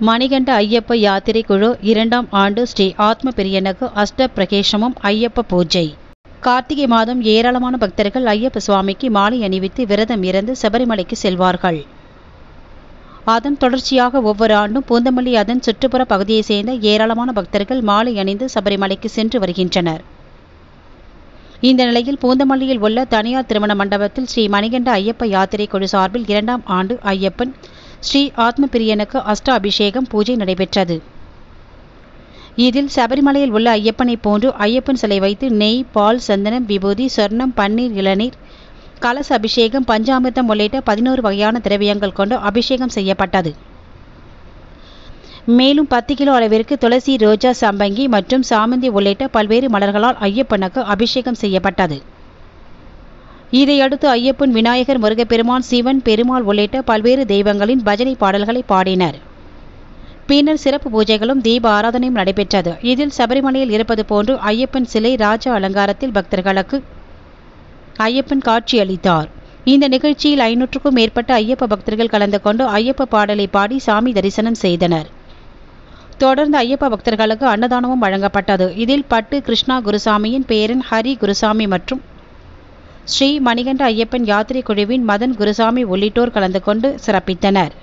மணிகண்ட ஐயப்ப யாத்திரை குழு இரண்டாம் ஆண்டு ஸ்ரீ ஆத்ம பிரியனுக்கு அஷ்ட பிரகேசமும் ஐயப்ப பூஜை. கார்த்திகை மாதம் ஏராளமான பக்தர்கள் ஐயப்ப சுவாமிக்கு மாலை அணிவித்து விரதம் இருந்து சபரிமலைக்கு செல்வார்கள். அதன் தொடர்ச்சியாக ஒவ்வொரு ஆண்டும் பூந்தமல்லி அதன் சுற்றுப்புற பகுதியைச் சேர்ந்த ஏராளமான பக்தர்கள் மாலை அணிந்து சபரிமலைக்கு சென்று வருகின்றனர். இந்த நிலையில் பூந்தமல்லியில் உள்ள தனியார் திருமண மண்டபத்தில் ஸ்ரீ மணிகண்ட ஐயப்ப யாத்திரை குழு சார்பில் இரண்டாம் ஆண்டு ஐயப்பன் ஸ்ரீ ஆத்ம பிரியனுக்கு அஷ்ட அபிஷேகம் பூஜை நடைபெற்றது. இதில் சபரிமலையில் உள்ள ஐயப்பனை போன்று ஐயப்பன் சிலை வைத்து நெய் பால் சந்தனம் விபூதி சொர்ணம் பன்னீர் இளநீர் கலச அபிஷேகம் பஞ்சாமிர்தம் உள்ளிட்ட பதினோரு வகையான திரவியங்கள் கொண்டு அபிஷேகம் செய்யப்பட்டது. மேலும் பத்து கிலோ அளவிற்கு துளசி ரோஜா சம்பங்கி மற்றும் சாமந்தி உள்ளிட்ட பல்வேறு மலர்களால் ஐயப்பனுக்கு அபிஷேகம் செய்யப்பட்டது. இதையடுத்து ஐயப்பன் விநாயகர் முருகப்பெருமான் சிவன் பெருமாள் உள்ளிட்ட பல்வேறு தெய்வங்களின் பஜனை பாடல்களை பாடினர். பின்னர் சிறப்பு பூஜைகளும் தீப ஆராதனையும் நடைபெற்றது. இதில் சபரிமலையில் இருப்பது போன்று ஐயப்பன் சிலை ராஜ அலங்காரத்தில் பக்தர்களுக்கு ஐயப்பன் காட்சியளித்தார் இந்த நிகழ்ச்சியில் ஐநூற்றுக்கும் மேற்பட்ட ஐயப்ப பக்தர்கள் கலந்து கொண்டு ஐயப்ப பாடலை பாடி சாமி தரிசனம் செய்தனர். தொடர்ந்து ஐயப்ப பக்தர்களுக்கு அன்னதானமும் வழங்கப்பட்டது. இதில் பட்டு கிருஷ்ணா குருசாமியின் பேரன் ஹரி குருசாமி மற்றும் ஸ்ரீ மணிகண்ட ஐயப்பன் யாத்திரை குழுவின் மதன் குருசாமி உள்ளிட்டோர் கலந்து கொண்டு சிறப்பித்தனர்.